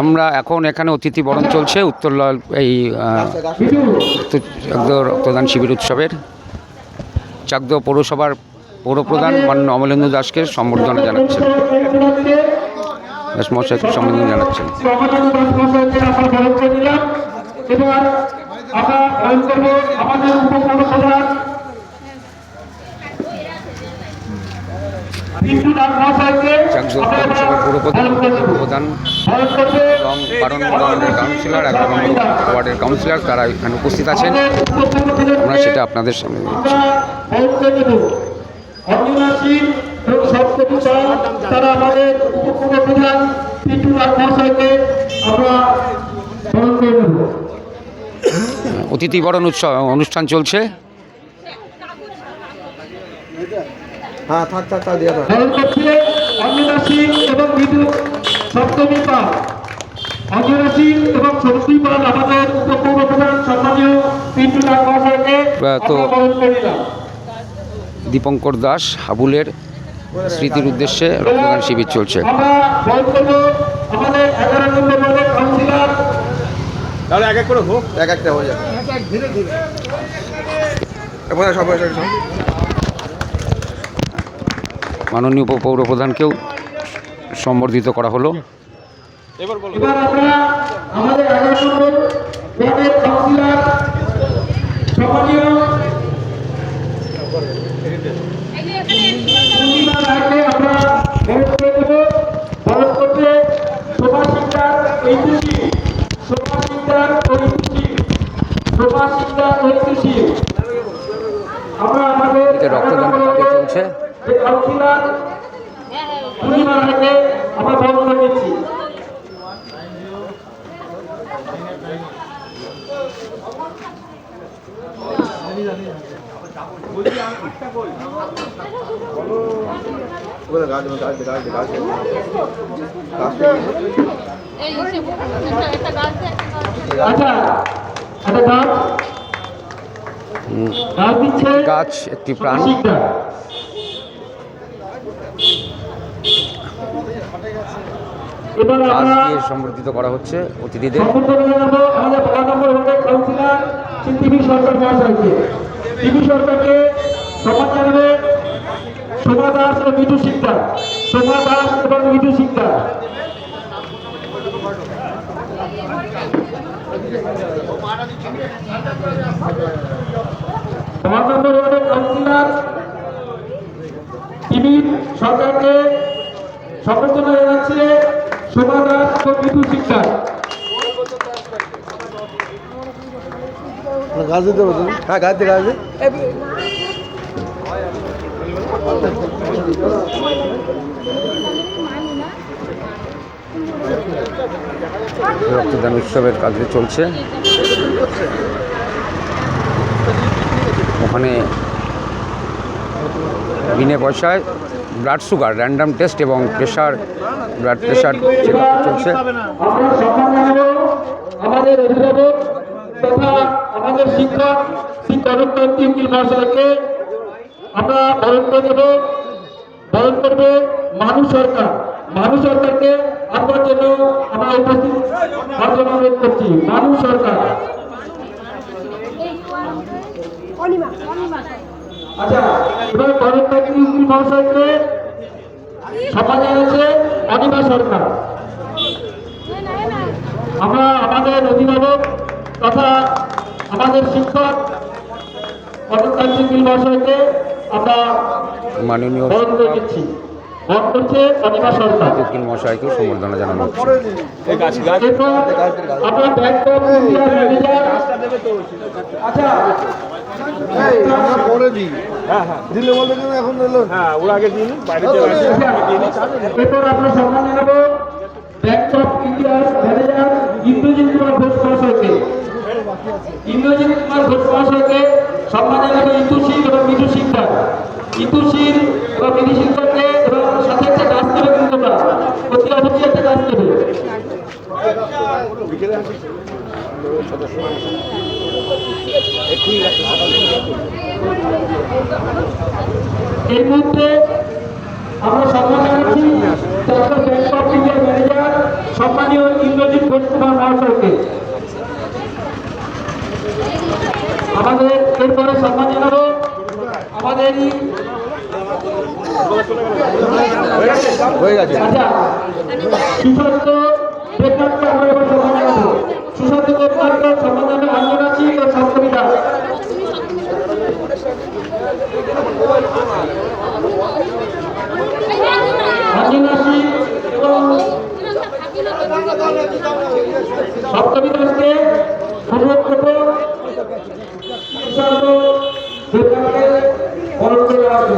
আমরা এখন এখানে অতিথি বরণ চলছে উত্তর লাল এই রক্তদান শিবির উৎসবের। চাকদ পৌরসভার পৌরপ্রধান মান্য অমলেন্দু দাসকে সম্বর্ধনা জানাচ্ছেন। মহাশয়কে সম্বর্ধনা জানাচ্ছেন। মহাশয়কে আমরা আমাদের উপপ্রধান বিটু দাস মহাশয়কে চাকদহ আমরা এবার পৌরসভার পৌরপ্রধান প্রধান এবং বারো নম্বর কাউন্সিলর এগারো নম্বর ওয়ার্ডের কাউন্সিলর তারা এখানে উপস্থিত আছেন। আমরা সেটা আপনাদের সামনে তারা আমাদের উপপ্রধান নাথ মহাশয়কে আমরা অতিথি বরণ উৎসব অনুষ্ঠান চলছে। হ্যাঁ থাক থাক থাক দিয়ে এবং বিদু সপ্তমী অঞ্জনা এবং সপ্তমী পাল আমাদের প্রধান সম্মানীয় তো- দিলাম দীপঙ্কর দাস হাবুলের স্মৃতির উদ্দেশ্যে রক্তদান শিবির চলছে। তাহলে এক এক করে হোক এক একটা হয়ে যাবে। এবার হয়ে যাবে, সব। মাননীয় সম্বর্ধিত করা হলো। এবার আমরা আমাদের এগারো নম্বর ওয়ার্ডের কাউন্সিলর সম্মানীয় আমরা ভোট করে দেব। ভোট করতে শোভা সিকদার ঐতিহ্যি শোভা সিকদার ঐতিহ্যি শোভা সিকদার ঐতিহ্যি। আমরা আমাদের রক্তদান চলছে। যে কাউন্সিলর পূর্ণিমা রায়কে আমরা করে দিচ্ছি দিয়ে। আচ্ছা গাছ গাছ দিচ্ছে। গাছ একটি প্রাণ শিকদার এবার গাছ দিয়ে সম্বর্ধিত করা হচ্ছে অতিথিদের। টিভি সরকার মহাশয়কে। টিভি সরকারকে জানাবে দাস ও মিঠু দাস এবং কাউন্সিলর সরকারকে সম্বর্ধনা জানাচ্ছে শোভা দাস ও মিঠু শিকদার গাছ দিতে হ্যাঁ গাছ গাছ রক্তদান উৎসবের কাজ চলছে। ওখানে বিনে পয়সায় ব্লাড সুগার র্যান্ডাম টেস্ট এবং প্রেশার ব্লাড প্রেশার চেক চলছে। আমাদের অভিভাবক তথা আমাদের শিক্ষক শ্রী কনককান্তি উকিল মহাশয়কে আমরা বরণ করে দেবো। বরণ করবে মানুষ সরকার। মানুষ সরকারকে আপনার জন্য আমরা উপস্থিত হওয়ার জন্য অনুরোধ করছি। মানুষ সরকার। আচ্ছা এবার মহাশয়কে অনিমা সরকার। আমরা আমাদের অভিভাবক তথা আমাদের শিক্ষক উকিল মহাশয়কে আমরা মাননীয় দিচ্ছি। উকিল মশাইকেও সম্বর্ধনা জানানো হচ্ছে। ইন্দ্রজিৎ কুমার ঘোষ মহাশয়কে সম্মান জানাবে ইতুশীল এবং মিঠু শিকদার ইতুশীল এবং মিঠু শিকদারকে সাথে একটা গাছ দেবে কিন্তু না অবশ্যই একটা কাজ দেবে। এই মুহূর্তে আমরা সম্মান জানাচ্ছি ব্যাংক অফ ইন্ডিয়ার ম্যানেজার সম্মানীয় ইন্দ্রজিৎ ঘোষ কুমার মহাশয়কে। আমাদের এরপরে সম্মান জানাব আমাদেরই হয়ে গেছে। আচ্ছা সুশান্ত দেবনাথকে আমরা এবার সম্মান জানাব সুশান্ত দেবনাথকে সম্মান জানাবে অঞ্জনা সিং ও সপ্তমী দাস অঞ্জনা সিং এবং সপ্তমী দাসকে অনুরোধ করব সুশান্ত দেবনাথকে অনুরোধ করে রাখব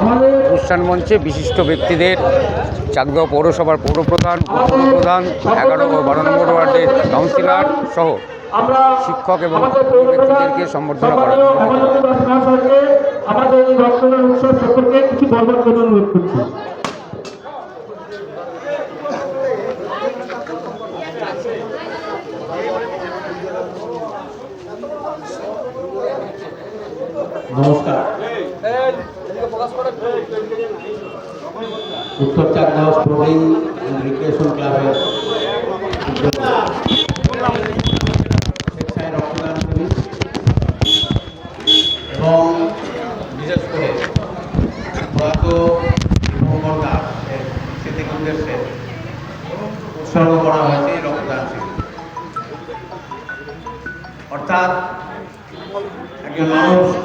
আমাদের অনুষ্ঠান মঞ্চে বিশিষ্ট ব্যক্তিদের চাকদহ পৌরসভার পৌরপ্রধান, উপপ্রধান, এগারো ও বারো নম্বর ওয়ার্ডের কাউন্সিলর সহ শিক্ষক এবং ব্যক্তিদেরকে সম্বর্ধনা করা আমাদের এই রক্তদান উৎসব সম্পর্কে কিছু বলবার জন্য অনুরোধ করছি। নমস্কার। উত্তর রিক্রিয়েশন ক্লাবের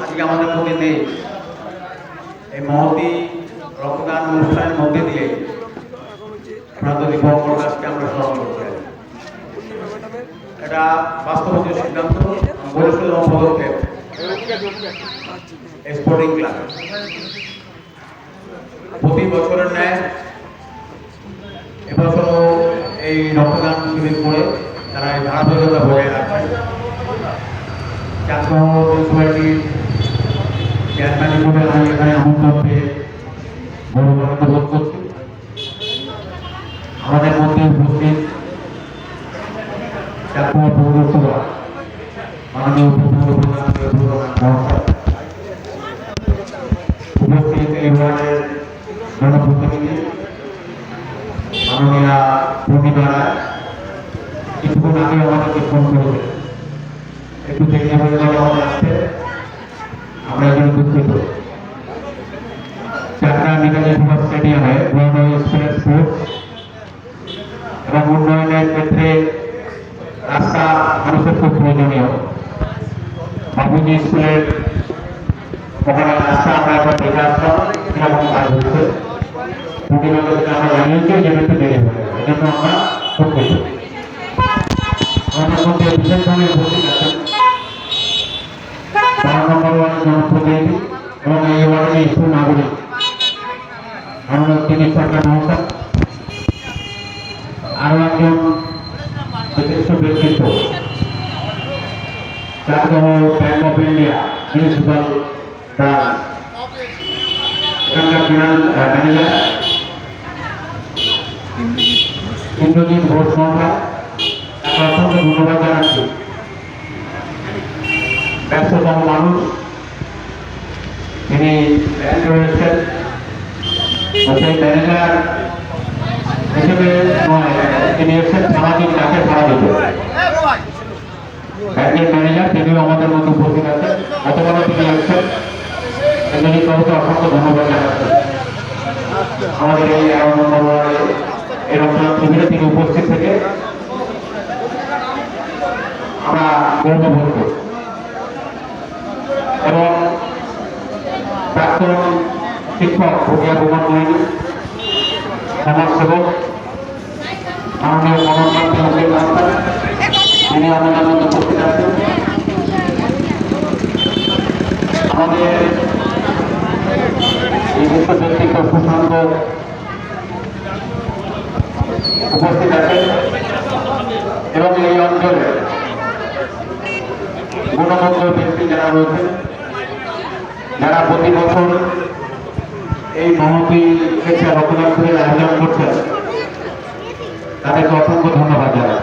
আজকে আমাদের এই মহতি রক্তদান অনুষ্ঠানের মধ্যে দিয়ে আমরা স্মরণ করতে এটা বাস্তবতার সিদ্ধান্ত পদক্ষেপ স্পোর্টিং ক্লাব প্রতি বছরের ন্যায় এবছরও এই রক্তদান শিবির করে তারা এই ধারাবাহিকতা বজায় আমাদের মধ্যে মধ্যে বিশেষভাবে উপস্থিত আছেন জনপ্রতিনিধি এবং এই ওয়ার্ডের ইস্যু নাগরিক আমরা তিনি সরকার আরও একজন ব্যক্তিত্ব Chakdaha bank of India municipal branch এখানকার ফিনান্স ম্যানেজার ইন্দ্রজিৎ ঘোষ মহাশয় তাকে অসংখ্য ধন্যবাদ জানাচ্ছি। ব্যস্ততম মানুষ, তিনি ব্যাংক রয়েছেন সেই ম্যানেজার হিসেবে নয় তিনি এসেছেন সামাজিক কাকে সারা দিতে ব্যাংকের ম্যানেজার তিনিও আমাদের মধ্যে উপস্থিত আছেন গতকালও তিনি এসেছেন এজন্য কাউকে অসংখ্য ধন্যবাদ জানাচ্ছি। আমাদের এই ওয়ার্ডে শিবিরে তিনি উপস্থিত থেকে আমরা গৌরববোধ করি। এবং প্রাক্তন শিক্ষক ভূমিয়া কুমার মহিনী, সমাজসেবক, মাননীয় মনোনয়ন তিনি আমাদের মধ্যে উপস্থিত আছেন। আমাদের বিশ্ব ব্যক্তিত্ব সুশান্ত উপস্থিত আছেন এবং এই অঞ্চলে গুণগত ব্যক্তি যারা রয়েছেন, যারা প্রতি বছর এই মহতি স্বেচ্ছা রক্তদান শিবিরের আয়োজন করছেন, তাদেরকে অসংখ্য ধন্যবাদ জানাই।